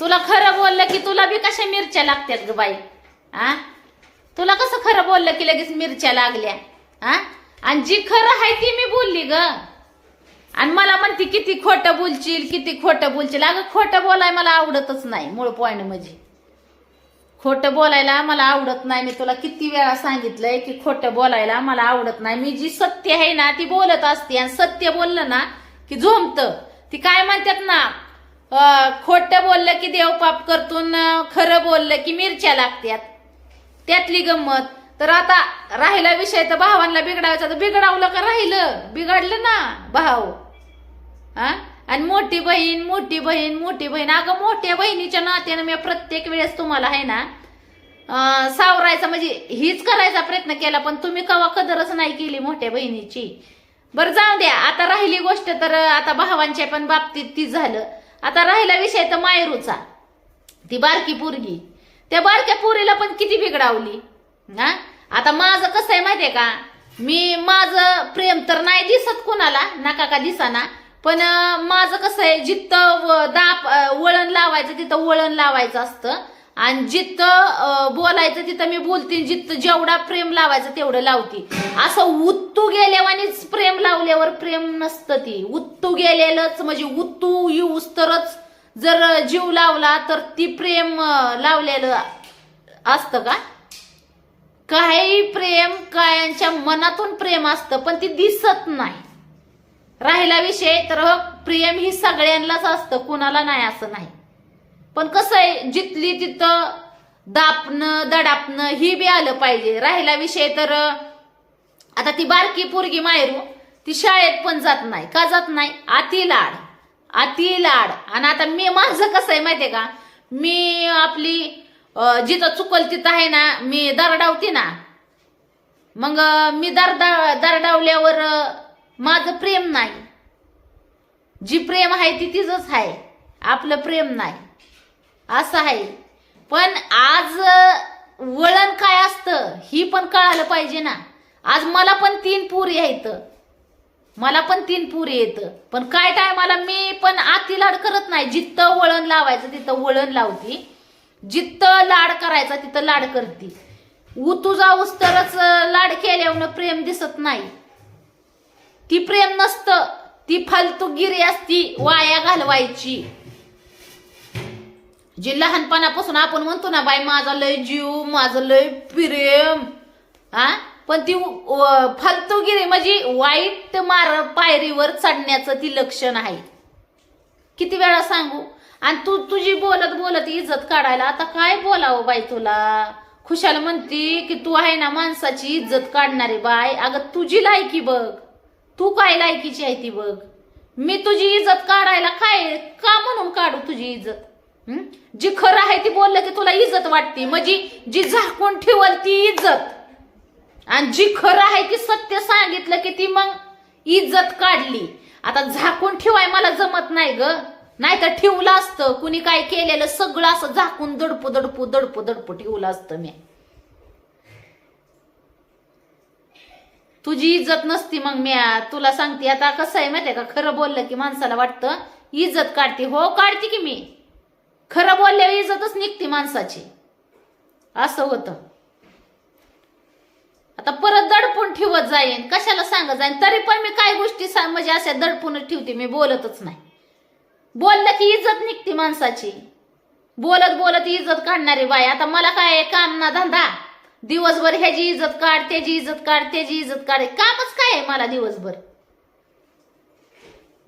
तुला खरं बोललं की तुला बी कशा मिरच्या लागतात ग बाई? आ? तुला कसं खरं बोललं की लगेच मिरच्या लागल्या? आ? आणि जी खरं आहे ती मी बोलली ग. आणि मला म्हणते किती खोटं बोलशील किती खोटं बोलशील. अगं खोटं बोलाय मला आवडतच नाही मूळ पॉईंट म्हणजे. खोटं बोलायला मला आवडत नाही. मी तुला किती वेळा सांगितलंय की खोटं बोलायला मला आवडत नाही. मी जी सत्य आहे ना ती बोलत असते. आणि सत्य बोललं ना की झोमत. ती काय म्हणतात ना खोटं बोललं की देवपाप करतून खरं बोललं की मिरच्या लागत्यात. त्यातली गंमत. तर आता राहिला विषय तर भावांना बिघडायचा तर बिघडावलं का राहिलं? बिघडलं ना भाव हा आणि मोठी बहीण मोठी बहीण मोठी बहीण. अगं मोठ्या बहिणीच्या नात्यानं मी प्रत्येक वेळेस तुम्हाला आहे ना सावरायचा म्हणजे हीच करायचा प्रयत्न केला पण तुम्ही कवा कदरच नाही केली मोठ्या बहिणीची. बरं जाऊ द्या. आता राहिली गोष्ट तर आता भावांच्या पण बाबतीत ती झालं. आता राहिला विषय तर मायरूचा ती बारकी पोरगी. त्या बारक्या पोरीला पण किती बिघडावली. हा? आता माझं कसं आहे माहितीये का? मी माझं प्रेम तर नाही दिसत कुणाला नका का दिसाना. पण माझं कसं आहे जिथं व- दाप वळण लावायचं तिथं वळण लावायचं असतं. आणि जिथं बोलायचं तिथं मी बोलते जिथं जेवढा प्रेम लावायचं तेवढं लावते. असं उत्तू गेल्यावानीच प्रेम लावल्यावर प्रेम नसतं ती. उत्तू गेलेलंच म्हणजे उत्तू येऊस तरच जर जीव लावला तर ती प्रेम लावलेलं असतं का? काही प्रेम कायांच्या मनातून प्रेम असतं पण ती दिसत नाही. राहिला विषय तर प्रेम ही सगळ्यांनाच असतं कुणाला नाही असं नाही. पण कसं आहे जिथली तिथं दापणं दडापणं ही बी आलं पाहिजे. राहिला विषय तर आता ती बारकी पोरगी मायरू ती शाळेत पण जात नाही. का जात नाही? अति लाड. अति लाड. आणि आता मी माझं कसं आहे माहितीये का? मी आपली जिथं चुकल तिथं आहे ना मी दरडावते ना. मग मी दरदा दरडावल्यावर माझं प्रेम नाही. जी प्रेम आहे ती तिचंच आहे. आपलं प्रेम नाही. असं आहे. पण आज वळण काय असतं ही पण कळालं पाहिजे ना. आज मला पण तीन पुरी आहेत मला पण तीन पुरी येत. पण काय टायमाला मी पण आती लाड करत नाही. जिथं वळण लावायचं तिथं वळण लावती. जिथं लाड करायचा तिथं लाड करती. उतुजा उस्तरच लाड केल्यावर प्रेम दिसत नाही. ती प्रेम नसतं. ती फालतूगिरी असती वाया घालवायची. जी लहानपणापासून आपण म्हणतो ना बाई माझा लय जीव माझं लय प्रेम. हा पण ती फालतूगिरी म्हणजे वाईट मार पायरीवर चढण्याचं ती लक्षण आहे. किती वेळा सांगू? आणि तू तुझी बोलत बोलत इज्जत काढायला आता काय बोलावं बाई तुला? खुशाल म्हणती की तू आहे ना माणसाची इज्जत काढणारी बाय अगं तुझी लायकी बघ. तू काय लायकीची आहे ती बघ. मी तुझी इज्जत काढायला काय का म्हणून काढू तुझी इज्जत? जी खरं आहे ती बोललं की तुला इज्जत वाटते. म्हणजे जी झाकून ठेवल ती इज्जत. आणि जी खरं आहे ती सत्य सांगितलं की ती मग इज्जत काढली. आता झाकून ठेवाय मला जमत नाही ग. नाही तर ठेवलं असतं. कुणी काय केलेलं सगळं असं झाकून दडपू दडपू दडपू दडपू ठेवलं असतं मी. तुझी इज्जत नसती मग मी तुला सांगते आता कसं आहे माहितीये का? खरं बोललं की माणसाला वाटतं इज्जत काढते. हो काढते की मी. खरं बोलल्यावर इज्जतच निघते माणसाची. असं होतं. आता परत दडपून ठेवत जाईन कशाला सांगत जाईन? तरी पण मी काय गोष्टी सांग म्हणजे अशा दडपूनच ठेवते मी बोलतच नाही. बोललं की इज्जत निघते माणसाची. बोलत बोलत इज्जत काढणारी बाई. आता मला काय आहे, काम ना धंदा. दिवसभर ह्याची इज्जत काढ त्याची इज्जत काढ त्याची इज्जत काढ. कामच काय आहे मला दिवसभर?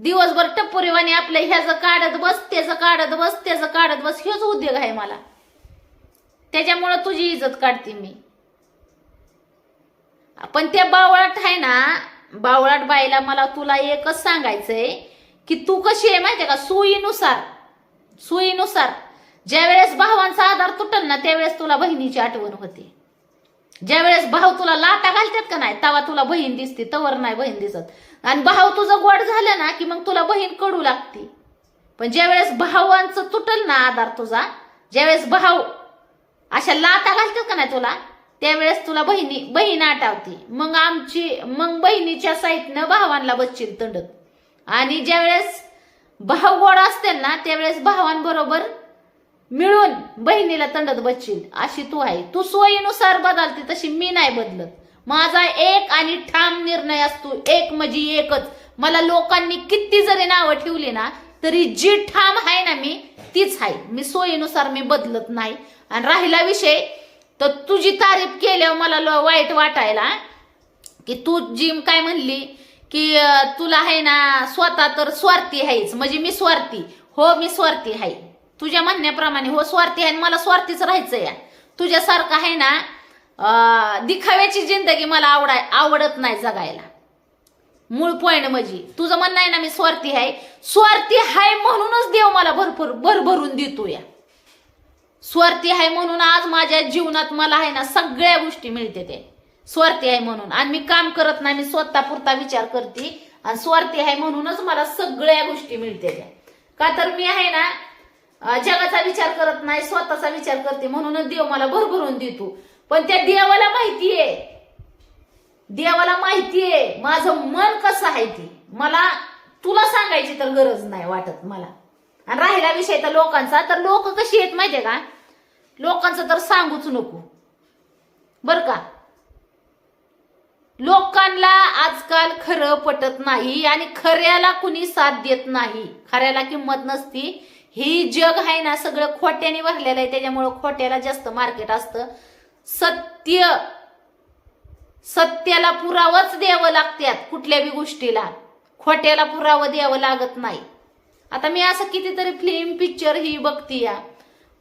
दिवसभर टप्पुरीवाणी आपलं ह्याचं काढत बस त्याचं काढत बस त्याचं काढत बस हेच उद्योग आहे मला. त्याच्यामुळं तुझी इज्जत काढते मी. पण त्या बावळाट आहे ना बावळाट बाईला मला तुला एकच सांगायचंय की तू कशी आहे माहितीये का? सुईनुसार सुईनुसार ज्यावेळेस भावांचा आधार तुटल ना त्यावेळेस तुला बहिणीची आठवण होते. ज्या वेळेस भाऊ तुला लाटा घालतात का नाही तेव्हा तुला बहीण दिसते तवर नाही बहीण दिसत. आणि भाऊ तुझं गोड झालं ना की मग तुला बहीण कडू लागते. पण ज्या वेळेस भावांचं तुटल ना आधार तुझा ज्यावेळेस भाऊ अशा लाता घालतात का नाही तुला त्यावेळेस तुला बहिणी बहीण आठवते. मग आमची मग बहिणीच्या साईडनं भावांना बसशील तंडत. आणि ज्यावेळेस भाऊ गोड असतील ना त्यावेळेस भावांबरोबर मिळून बहिणीला तंडत बसशील. अशी तू आहे. तू सोयीनुसार बदलते तशी मी नाही बदलत. माझा एक आणि ठाम निर्णय असतो. एक म्हणजे एकच. मला लोकांनी किती जरी नावं ठेवली ना तरी जी ठाम आहे ना मी तीच आहे. मी सोयीनुसार मी बदलत नाही. आणि राहिला विषय तर तुझी तारीफ केल्यावर मला वाईट वाटायला की तू जी काय म्हणली की तुला आहे ना स्वतः तर स्वार्थी आहेच. म्हणजे मी स्वार्थी. हो मी स्वार्थी आहे. तुझ्या म्हणण्याप्रमाणे हो स्वार्थी आहे मला स्वार्थीच राहायचं या तुझ्यासारखं आहे ना दिखाव्याची जिंदगी मला आवडाय आवडत नाही जगायला. मूळ पॉईंट म्हणजे तुझं म्हणणं आहे ना मी स्वार्थी आहे. स्वार्थी आहे म्हणूनच देव मला भरपूर भरभरून देतो या. स्वार्थी आहे म्हणून आज माझ्या जीवनात मला आहे ना सगळ्या गोष्टी मिळते ते. स्वार्थी आहे म्हणून. आणि मी काम करत नाही मी स्वतः पुरता विचार करते. आणि स्वार्थी आहे म्हणूनच मला सगळ्या गोष्टी मिळते त्या. का तर मी आहे ना जगाचा विचार करत नाही स्वतःचा विचार करते म्हणूनच देव मला भरभरून देतो. पण त्या देवाला माहितीये देवाला माहितीये माझं मन कसं आहे ते. मला तुला सांगायची तर गरज नाही वाटत मला. आणि राहिला विषय तर लोकांचा तर लोक कशी आहेत माहितीये का? लोकांचं तर सांगूच नको. बर का? लोकांना आजकाल खरं पटत नाही आणि खऱ्याला कुणी साथ देत नाही. खऱ्याला किंमत नसती. ही जग आहे ना सगळं खोट्याने भरलेलं आहे. त्याच्यामुळं खोट्याला जास्त मार्केट असतं. सत्य सत्याला पुरावाच द्यावं लागतात कुठल्या बी गोष्टीला. खोट्याला पुरावं द्यावं लागत नाही. आता मी असं कितीतरी फिल्म पिक्चर ही बघती या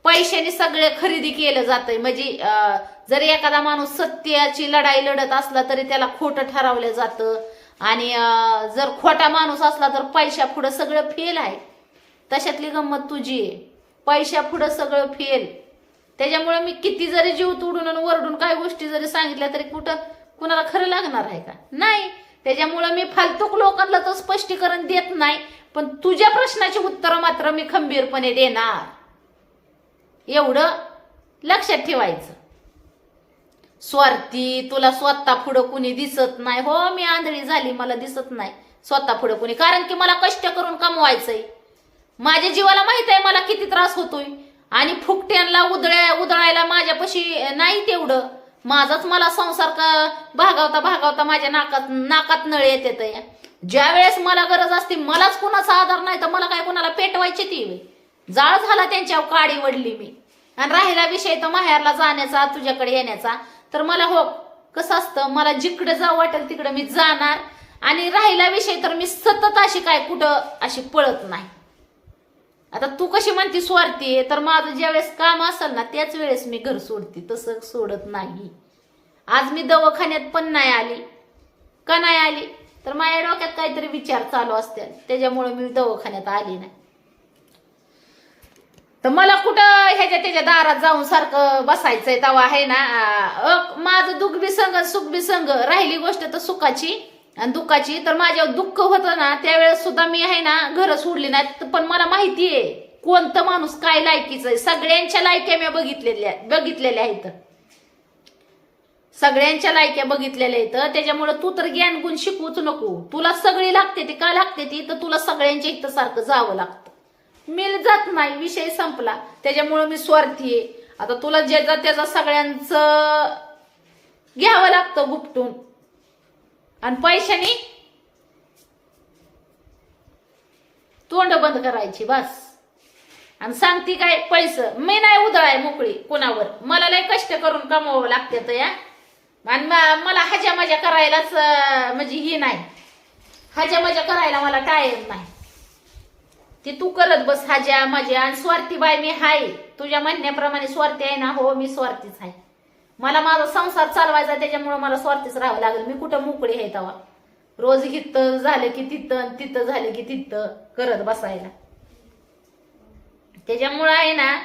पैशाने सगळे खरेदी केलं जातंय. म्हणजे जर एखादा माणूस सत्याची लढाई लढत असला तरी त्याला खोटं ठरवलं जातं. आणि जर खोटा माणूस असला तर पैशा पुढं सगळं फेल आहे. तशातली गंमत तुझी आहे. पैशा पुढं सगळं फेल. त्याच्यामुळे मी किती जरी जीव तोडून आणि वरडून काय गोष्टी जरी सांगितल्या तरी कुठं कुणाला खरं लागणार आहे का? नाही. त्याच्यामुळे मी फालतूक लोकांना तर स्पष्टीकरण देत नाही पण तुझ्या प्रश्नाची उत्तरं मात्र मी खंबीरपणे देणार. एवढं लक्षात ठेवायचं. स्वार्थी तुला स्वतः पुढं कुणी दिसत नाही. हो मी आंधळी झाली मला दिसत नाही. स्वतः पुढं कुणी. कारण की मला कष्ट करून कमवायचंय. माझ्या जीवाला माहीत आहे मला किती त्रास होतोय. आणि फुकट्यांना उदळ्या उधळायला माझ्यापाशी नाही तेवढं. माझाच मला संसार का भागावता भागावता माझ्या नाकात नाकात नळ येते या ज्या वेळेस मला गरज असते मलाच कुणाचा आधार नाही तर मला काय कुणाला पेटवायची ती? मी जाळ झाला त्यांच्यावर काडी वडली मी. आणि राहिला विषय तर माहेरला जाण्याचा तुझ्याकडे येण्याचा. तर मला हो कसं असतं मला जिकडे जाऊ वाटेल तिकडे मी जाणार. आणि राहिला विषय तर मी सतत अशी काय कुठं अशी पळत नाही. आता तू कशी म्हणती स्वार्थी आहे तर माझं ज्यावेळेस काम असेल ना त्याच वेळेस मी घर सोडते तसं सोडत नाही. आज मी दवाखान्यात पण नाही आली का नाही आली? तर माझ्या डोक्यात काहीतरी विचार चालू असतील त्याच्यामुळे मी दवाखान्यात आली नाही. तर मला कुठं ह्याच्या त्याच्या दारात जाऊन सारखं बसायचंय तवा आहे ना? अ, माझं दुःख बी संग सुख बी संग राहिली गोष्ट तर सुखाची. आणि दुःखाची तर माझ्यावर दुःख होतं ना त्यावेळेस सुद्धा मी आहे ना घर सोडली नाही पण मला माहितीये कोणतं माणूस काय लायकीचं आहे? सगळ्यांच्या लायक्या मी बघितलेल्या बघितलेल्या आहेत. सगळ्यांच्या लायक्या बघितलेल्या आहेत. त्याच्यामुळे तू तर ज्ञान गुण शिकवूच नको. तुला सगळी लागते ती का लागते ती? तर तुला सगळ्यांच्या इथं सारखं जावं लागतं. मी जात नाही विषय संपला. त्याच्यामुळे मी स्वार्थी आहे. आता तुला ज्याचा त्याचा सगळ्यांचं घ्यावं लागतं गुपटून. आणि पैशानी तोंड बंद करायची बस. आणि सांगती काय पैसे? मी नाही उधळाय मोकळी कोणावर. मला लय कष्ट करून कमवावं लागते तर या. आणि म- मला हजा मजा करायलाच म्हणजे ही नाही. हजा मजा करायला मला टाईम नाही. ते तू करत बस हजा मजा आणि स्वार्थी बाय मी हाय. तुझ्या म्हणण्याप्रमाणे स्वार्थी आहे ना? हो मी स्वार्थीच आहे. मला माझा संसार चालवायचा त्याच्यामुळे मला स्वार्थीच राहावं लागेल. मी कुठं मोकळी आहे तेव्हा? रोज हित झालं की तिथं तिथं झालं की तिथं करत बसायला. त्याच्यामुळं आहे ना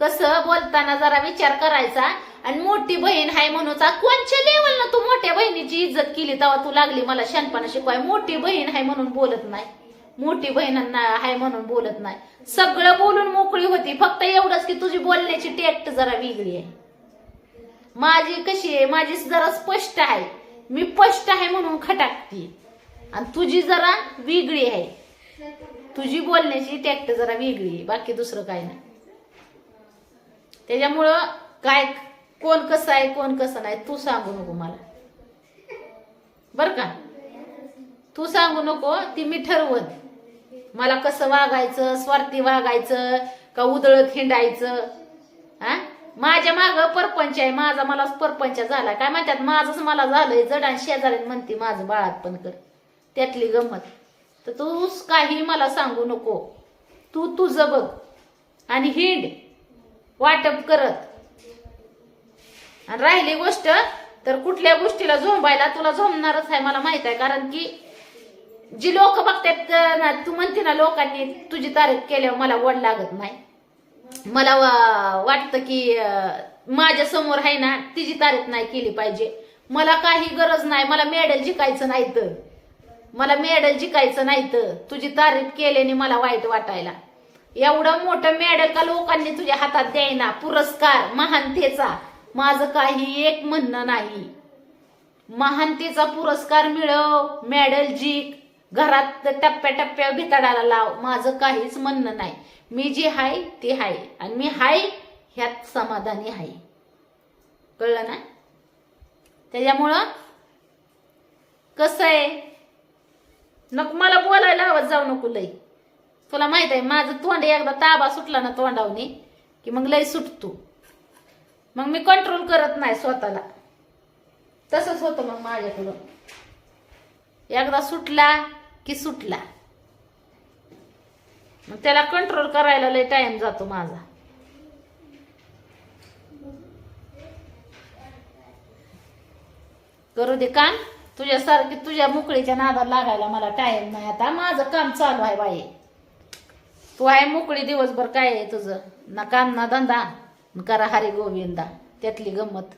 कसं बोलताना जरा विचार करायचा आणि मोठी बहीण आहे म्हणून कोणच्या लेवलनं तू मोठ्या बहिणीची इज्जत केली तेव्हा तू लागली मला शहाणपणा शिकवाय? मोठी बहीण आहे म्हणून बोलत नाही. मोठी बहिणांना आहे म्हणून बोलत नाही. सगळं बोलून मोकळी होती फक्त एवढंच की तुझी बोलण्याची टेक्ट जरा वेगळी आहे. माझी कशी आहे? माझी जरा स्पष्ट आहे. मी स्पष्ट आहे म्हणून खटाकती. आणि तुझी जरा वेगळी आहे. तुझी बोलण्याची टॅक्ट जरा वेगळी आहे. बाकी दुसरं काय नाही. त्याच्यामुळं काय कोण कसं आहे कोण कसं नाही तू सांगू नको मला. बर का? तू सांगू नको ती मी ठरवत. मला कसं वागायचं स्वार्थी वागायचं का उदळत हिंडायचं हा? माझ्या माग परपंच आहे माझा मला परपंच झाला. काय म्हणतात माझंच मला झालंय जड आणि शेजारी म्हणते माझं बाळात पण कर. त्यातली गंमत. तर तूच काही मला सांगू नको. तू तुझं बघ. आणि हिंड. वाटप करत. आणि राहिली गोष्ट तर कुठल्या गोष्टीला झोंबायला तुला झोंबणारच आहे मला माहीत आहे. कारण की जी लोक बघतात ना तू म्हणते ना लोकांनी तुझी तारीफ केल्यावर मला वड लागत नाही. मला वा- वाटतं की माझ्यासमोर आहे ना तिची तारीफ नाही केली पाहिजे. मला काही गरज नाही मला मेडल जिंकायचं नाही तर. मला मेडल जिंकायचं नाही तर. तुझी तारीफ केल्याने मला वाईट वाटायला. एवढं मोठं मेडल का लोकांनी तुझ्या हातात द्यायना? पुरस्कार महानतेचा. माझं काही एक म्हणणं नाही. महानतेचा पुरस्कार मिळव मेडल जिंक. घरात टप्प्या टप्प्या भिताडाला लाव. माझं काहीच म्हणणं नाही. मी जी हाय ते हाय. आणि मी हाय ह्यात समाधानी हाय. कळलं ना? त्याच्यामुळं कसं आहे? नको मला बोलायला आवाज जाऊ नको लई. तुला माहीत आहे माझं तोंड एकदा ताबा सुटला ना तोंडावनी की मग लई सुटतो. मग मी कंट्रोल करत नाही स्वतःला. तसंच होतं मग माझ्याकडून. एकदा सुटला की सुटला. मग त्याला कंट्रोल करायला लय टाइम जातो माझा. करू दे काम. तुझ्यासारखी तुझ्या मुकळीच्या नादात लागायला मला टाइम नाही आता. माझं काम चालू आहे बाई. तू आहे मोकळी दिवसभर काय आहे तुझं? ना काम ना धंदा. करा हरी गोविंदा. त्यातली गंमत.